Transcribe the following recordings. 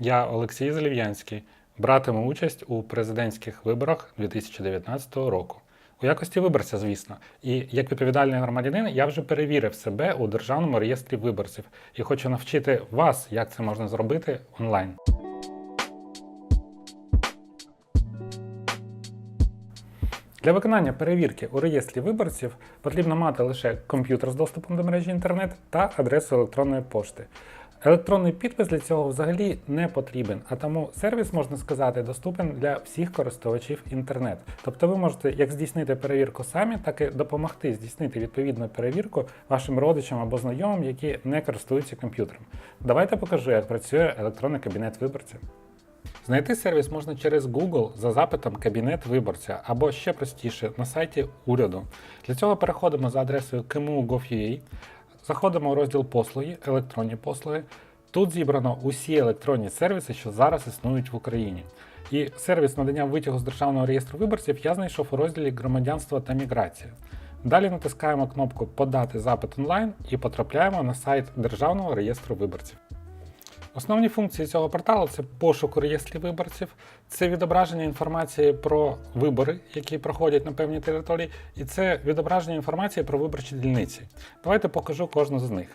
Я Олексій Зелів'янський, братиму участь у президентських виборах 2019 року. У якості виборця, звісно. І як відповідальний громадянин я вже перевірив себе у Державному реєстрі виборців і хочу навчити вас, як це можна зробити онлайн. Для виконання перевірки у реєстрі виборців потрібно мати лише комп'ютер з доступом до мережі інтернет та адресу електронної пошти. Електронний підпис для цього взагалі не потрібен, а тому сервіс, можна сказати, доступен для всіх користувачів інтернет. Тобто ви можете як здійснити перевірку самі, так і допомогти здійснити відповідну перевірку вашим родичам або знайомим, які не користуються комп'ютером. Давайте покажу, як працює електронний кабінет виборця. Знайти сервіс можна через Google за запитом Кабінет виборця або ще простіше на сайті уряду. Для цього переходимо за адресою kmu.gov.ua, заходимо у розділ послуги, електронні послуги. Тут зібрано усі електронні сервіси, що зараз існують в Україні. І сервіс надання витягу з Державного реєстру виборців я знайшов у розділі Громадянство та міграція. Далі натискаємо кнопку Подати запит онлайн і потрапляємо на сайт Державного реєстру виборців. Основні функції цього порталу це пошук у реєстрі виборців, це відображення інформації про вибори, які проходять на певній території, і це відображення інформації про виборчі дільниці. Давайте покажу кожну з них.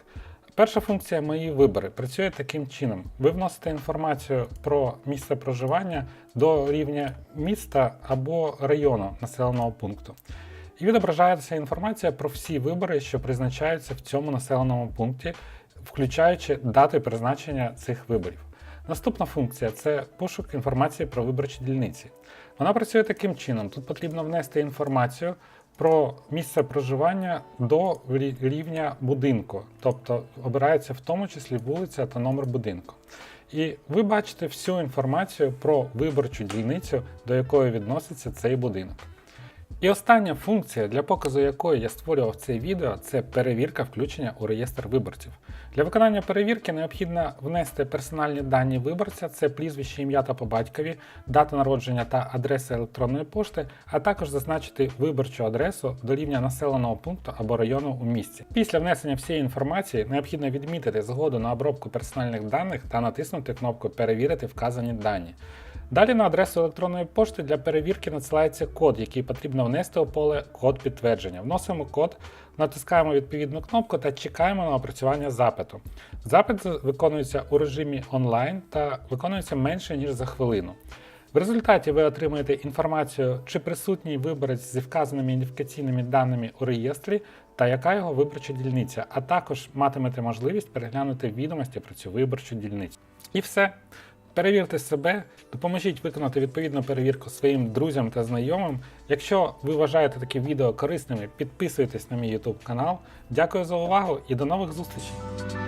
Перша функція Мої вибори працює таким чином: ви вносите інформацію про місце проживання до рівня міста або району населеного пункту. І відображається інформація про всі вибори, що призначаються в цьому населеному пункті, включаючи дати призначення цих виборів. Наступна функція це пошук інформації про виборчі дільниці. Вона працює таким чином: тут потрібно внести інформацію про місце проживання до рівня будинку, тобто обирається в тому числі вулиця та номер будинку. І ви бачите всю інформацію про виборчу дільницю, до якої відноситься цей будинок. І остання функція, для показу якої я створював це відео, це перевірка включення у реєстр виборців. Для виконання перевірки необхідно внести персональні дані виборця, це прізвище, ім'я та по батькові, дата народження та адреса електронної пошти, а також зазначити виборчу адресу до рівня населеного пункту або району у місті. Після внесення всієї інформації необхідно відмітити згоду на обробку персональних даних та натиснути кнопку Перевірити вказані дані. Далі на адресу електронної пошти для перевірки надсилається код, який потрібно внести у поле код підтвердження. Вносимо код, натискаємо відповідну кнопку та чекаємо на опрацювання запиту. Запит виконується у режимі онлайн та виконується менше ніж за хвилину. В результаті ви отримуєте інформацію, чи присутній виборець зі вказаними ідентифікаційними даними у реєстрі та яка його виборча дільниця, а також матимете можливість переглянути відомості про цю виборчу дільницю. І все. Перевірте себе, допоможіть виконати відповідну перевірку своїм друзям та знайомим. Якщо ви вважаєте такі відео корисними, підписуйтесь на мій YouTube канал. Дякую за увагу і до нових зустрічей!